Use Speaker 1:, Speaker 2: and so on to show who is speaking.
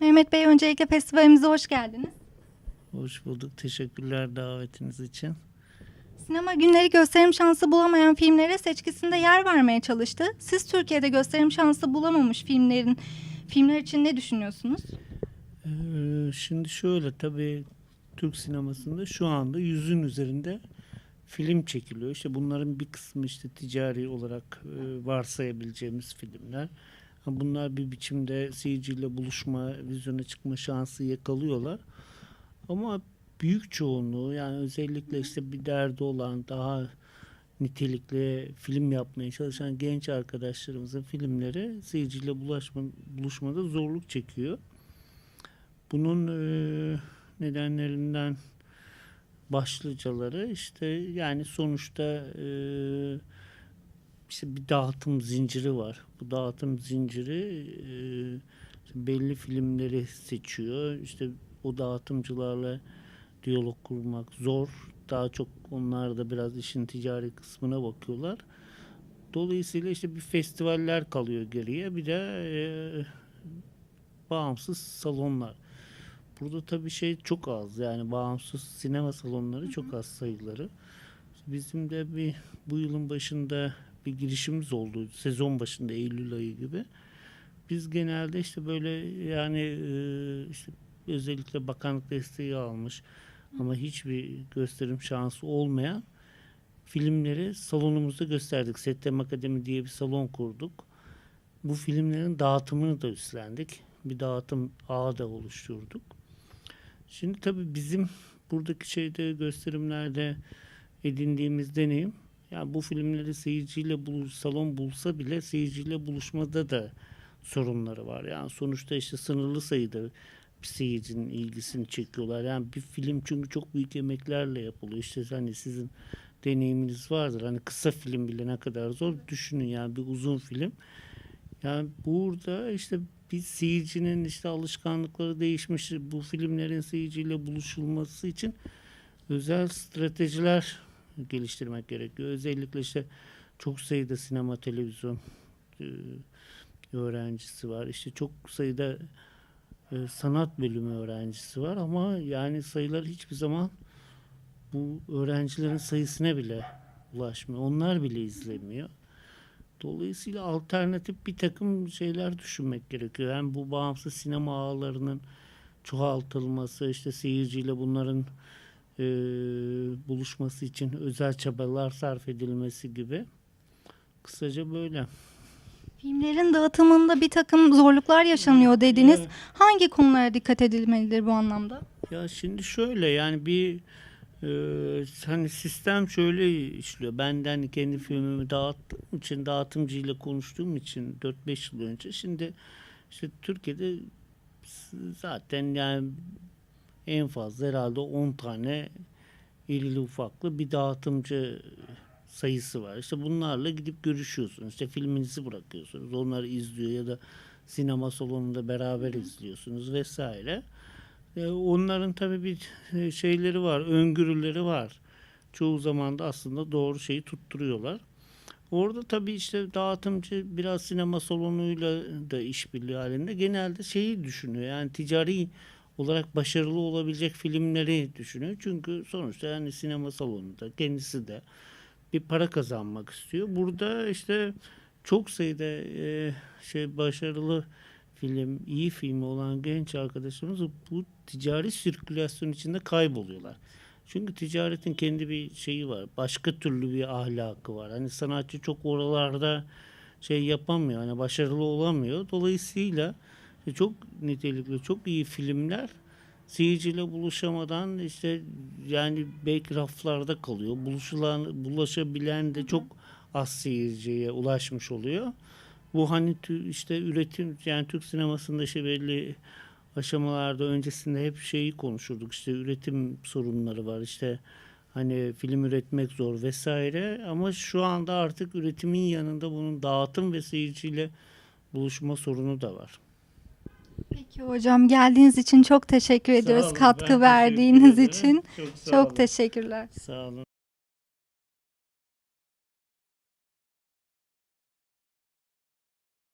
Speaker 1: Mehmet Bey öncelikle festivalimize hoş geldiniz.
Speaker 2: Hoş bulduk. Teşekkürler davetiniz için.
Speaker 1: Sinema günleri gösterim şansı bulamayan filmlere seçkisinde yer vermeye çalıştı. Siz Türkiye'de gösterim şansı bulamamış filmlerin filmler için ne düşünüyorsunuz?
Speaker 2: Ee, şimdi şöyle tabii Türk sinemasında şu anda yüzün üzerinde film çekiliyor. İşte bunların bir kısmı işte ticari olarak e, varsayabileceğimiz filmler. Bunlar bir biçimde seyirciyle buluşma, vizyona çıkma şansı yakalıyorlar. Ama büyük çoğunluğu yani özellikle işte bir derdi olan daha nitelikli film yapmaya çalışan genç arkadaşlarımızın filmleri seyirciyle bulaşma, buluşmada zorluk çekiyor. Bunun e, nedenlerinden başlıcaları işte yani sonuçta e, işte bir dağıtım zinciri var. Bu dağıtım zinciri e, işte belli filmleri seçiyor. İşte o dağıtımcılarla diyalog kurmak zor. Daha çok onlar da biraz işin ticari kısmına bakıyorlar. Dolayısıyla işte bir festivaller kalıyor geriye. Bir de e, bağımsız salonlar. Burada tabii şey çok az yani bağımsız sinema salonları çok az sayıları. Bizim de bir bu yılın başında bir girişimimiz oldu. Sezon başında Eylül ayı gibi. Biz genelde işte böyle yani e, işte özellikle bakanlık desteği almış ama hiçbir gösterim şansı olmayan filmleri salonumuzda gösterdik. Settem Akademi diye bir salon kurduk. Bu filmlerin dağıtımını da üstlendik. Bir dağıtım ağı da oluşturduk. Şimdi tabii bizim buradaki şeyde gösterimlerde edindiğimiz deneyim yani bu filmleri seyirciyle buluş, salon bulsa bile seyirciyle buluşmada da sorunları var. Yani sonuçta işte sınırlı sayıda bir seyircinin ilgisini çekiyorlar. Yani bir film çünkü çok büyük emeklerle yapılıyor. İşte hani sizin deneyiminiz vardır. Hani kısa film bile ne kadar zor düşünün yani bir uzun film. Yani burada işte bir seyircinin işte alışkanlıkları değişmiş. Bu filmlerin seyirciyle buluşulması için özel stratejiler geliştirmek gerekiyor. Özellikle işte çok sayıda sinema, televizyon e, öğrencisi var. İşte çok sayıda e, sanat bölümü öğrencisi var ama yani sayılar hiçbir zaman bu öğrencilerin sayısına bile ulaşmıyor. Onlar bile izlemiyor. Dolayısıyla alternatif bir takım şeyler düşünmek gerekiyor. Hem bu bağımsız sinema ağlarının çoğaltılması, işte seyirciyle bunların e, buluşması için özel çabalar sarf edilmesi gibi. Kısaca böyle.
Speaker 1: Filmlerin dağıtımında bir takım zorluklar yaşanıyor dediniz.
Speaker 2: Evet.
Speaker 1: Hangi konulara dikkat edilmelidir bu anlamda?
Speaker 2: Ya şimdi şöyle yani bir e, hani sistem şöyle işliyor. Benden kendi filmimi dağıttığım için dağıtımcıyla konuştuğum için 4-5 yıl önce şimdi işte Türkiye'de zaten yani en fazla herhalde 10 tane irili ufaklı bir dağıtımcı sayısı var. İşte bunlarla gidip görüşüyorsunuz. İşte filminizi bırakıyorsunuz. Onları izliyor ya da sinema salonunda beraber izliyorsunuz vesaire. E, onların tabii bir e, şeyleri var, öngörüleri var. Çoğu zaman da aslında doğru şeyi tutturuyorlar. Orada tabii işte dağıtımcı biraz sinema salonuyla da işbirliği halinde genelde şeyi düşünüyor. Yani ticari olarak başarılı olabilecek filmleri düşünüyor. Çünkü sonuçta yani sinema salonunda kendisi de bir para kazanmak istiyor. Burada işte çok sayıda e, şey başarılı film, iyi filmi olan genç arkadaşlarımız bu ticari sirkülasyon içinde kayboluyorlar. Çünkü ticaretin kendi bir şeyi var. Başka türlü bir ahlakı var. Hani sanatçı çok oralarda şey yapamıyor. Hani başarılı olamıyor. Dolayısıyla çok nitelikli, çok iyi filmler seyirciyle buluşamadan işte yani belki raflarda kalıyor. Buluşulan, bulaşabilen de çok az seyirciye ulaşmış oluyor. Bu hani işte üretim yani Türk sinemasında işte belli aşamalarda öncesinde hep şeyi konuşurduk. İşte üretim sorunları var. İşte hani film üretmek zor vesaire ama şu anda artık üretimin yanında bunun dağıtım ve seyirciyle buluşma sorunu da var.
Speaker 1: Peki hocam geldiğiniz için çok teşekkür ediyoruz.
Speaker 2: Olun, ben
Speaker 1: Katkı
Speaker 2: teşekkür
Speaker 1: verdiğiniz
Speaker 2: ederim.
Speaker 1: için
Speaker 2: Çok sağ
Speaker 1: çok teşekkürler.
Speaker 2: Sağ olun.